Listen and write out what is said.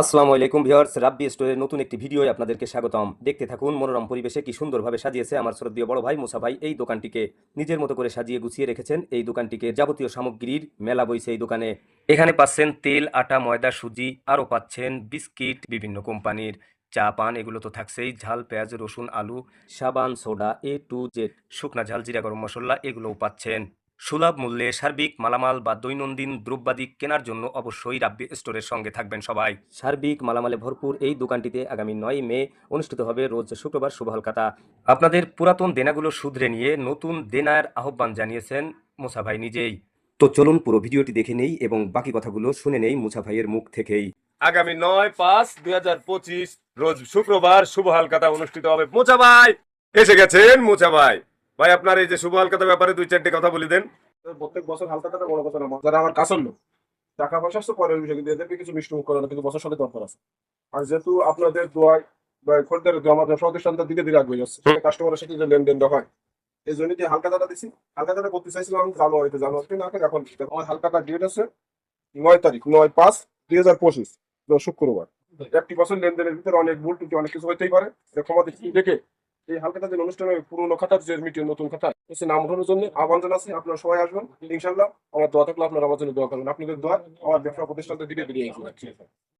আসসালামু আলাইকুম ভিউয়ার্স, রাব্বি স্টোরের নতুন একটি ভিডিওয় আপনাদেরকে স্বাগতম। দেখতে থাকুন, মনোরম পরিবেশে কি সুন্দরভাবে সাজিয়েছে আমার শ্রদ্ধীয় বড় ভাই মুসা ভাই। এই দোকানটিকে নিজের মতো করে সাজিয়ে গুছিয়ে রেখেছেন। এই দোকানটিকে যাবতীয় সামগ্রীর মেলা বইছে এই দোকানে। এখানে পাচ্ছেন তেল, আটা, ময়দা, সুজি, আরও পাচ্ছেন বিস্কিট, বিভিন্ন কোম্পানির চা, পান, এগুলো তো থাকছেই। ঝাল, পেঁয়াজ, রসুন, আলু, সাবান, সোডা, এ টু জেড, শুকনা ঝাল, জিরা, গরম মশলা, এগুলোও পাচ্ছেন। সুলভ মূল্যে সার্বিক মালামাল বা দৈনন্দিন দ্রব্যাদি কেনার জন্য অবশ্যই রাব্বি স্টোরের সঙ্গে থাকবেন সবাই। সার্বিক মালামালে ভরপুর এই দোকানটিতে আগামী নয় মে অনুষ্ঠিত হবে রোজ শুক্রবার শুভ হালকাতা আপনাদের পুরাতন দেনাগুলো শুধরে নিয়ে নতুন দেনার আহ্বান জানিয়েছেন মুসা ভাই নিজেই। তো চলুন পুরো ভিডিওটি দেখে নেই এবং বাকি কথাগুলো শুনে নেই মুসা ভাইয়ের মুখ থেকেই। আগামী নয় পাঁচ দুই হাজার পঁচিশ রোজ শুক্রবার শুভ হালকাতা অনুষ্ঠিত হবে মোচা ভাই এসে গেছেন মোচা ভাই ভাই আপনার এই যে শুভ হালকাতা ব্যাপারে দুই চারটি কথা বলে দেন। প্রত্যেক বছর হালকা টাকা বড় কথা না যারা আমার কাছের লোক টাকা পয়সা তো পরের বিষয় কিন্তু এদেরকে কিছু মিষ্টি মুখ করে না কিন্তু বছর সাথে দরকার আছে। আর যেহেতু আপনাদের দোয়ায় বা খরিদ্দারের দোয়া আমাদের প্রতিষ্ঠানটা ধীরে ধীরে আগে যাচ্ছে কাস্টমারের সাথে যে লেনদেনটা হয় এই জন্য যে হালকা দাদা দিছি হালকা দাদা করতে চাইছিলাম জানুয়ারিতে জানুয়ারিতে না এখন আমার ডেট আছে নয় তারিখ নয় পাঁচ দুই হাজার পঁচিশ শুক্রবার। একটি বছর লেনদেনের ভিতরে অনেক ভুল টুটি অনেক কিছু হইতেই পারে। ক্ষমা দেখি এই হালকা তাদের অনুষ্ঠানে পুরোনো খাতার যে মিটিয়ে নতুন খাতা এসে নাম উঠানোর জন্য আহ্বান জানাচ্ছি আপনারা সবাই আসবেন। ইনশাল্লাহ আমার দোয়া থাকলে আপনারা আমার জন্য দোয়া করবেন। আপনাদের দোয়া, আমার ব্যবসা প্রতিষ্ঠানটা দিকে বেরিয়ে যাচ্ছে